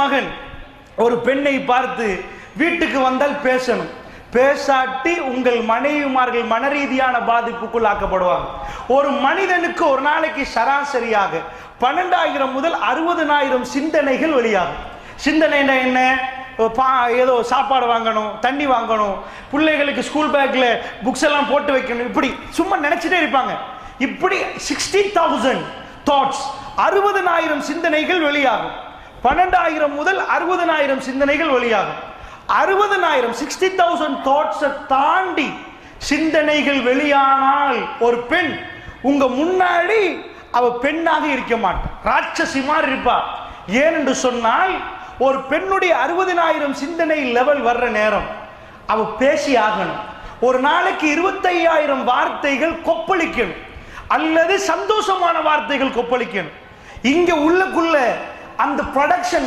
மகன் ஒரு பெண்ணை பார்த்து வீட்டுக்கு வந்தால் பேசணும். பேசாட்டி உங்கள் மனைவிமார்கள் மனரீதியான பாதிப்புக்குள் ஆக்கப்படுவாங்க. ஒரு மனிதனுக்கு ஒரு நாளைக்கு சராசரியாக பன்னெண்டாயிரம் முதல் அறுபதனாயிரம் சிந்தனைகள் வெளியாகும். சிந்தனைன்னா என்ன? பா ஏதோ சாப்பாடு வாங்கணும் தண்ணி வாங்கணும் பிள்ளைகளுக்கு ஸ்கூல் பேக்கில் புக்ஸ் எல்லாம் போட்டு வைக்கணும் இப்படி சும்மா நினச்சிட்டே இருப்பாங்க. இப்படி சிக்ஸ்டி தௌசண்ட் தாட்ஸ் அறுபதனாயிரம் சிந்தனைகள் வெளியாகும். பன்னெண்டாயிரம் முதல் அறுபதனாயிரம் சிந்தனைகள் வெளியாகும். அறுபதனாயிரம் சிக்ஸ்டி தௌசண்ட் தாட்ஸை தாண்டி சிந்தனைகள் வெளியானால் ஒரு பெண் உங்க முன்னாடி அவ பெண்ணாக இருக்க மாட்டான் ராட்சசி மாதிரி இருப்பா. ஏனென்று சொன்னால் ஒரு பெண்ணுடைய அறுபதினாயிரம் சிந்தனை லெவல் வர்ற நேரம். அவ பேசி ஆகணும். ஒரு நாளைக்கு இருபத்தையாயிரம் வார்த்தைகள் கொப்பளிக்கணும். அல்லது சந்தோஷமான வார்த்தைகள் கொப்பளிக்கணும். இங்க உள்ளக்குள்ள I'm the production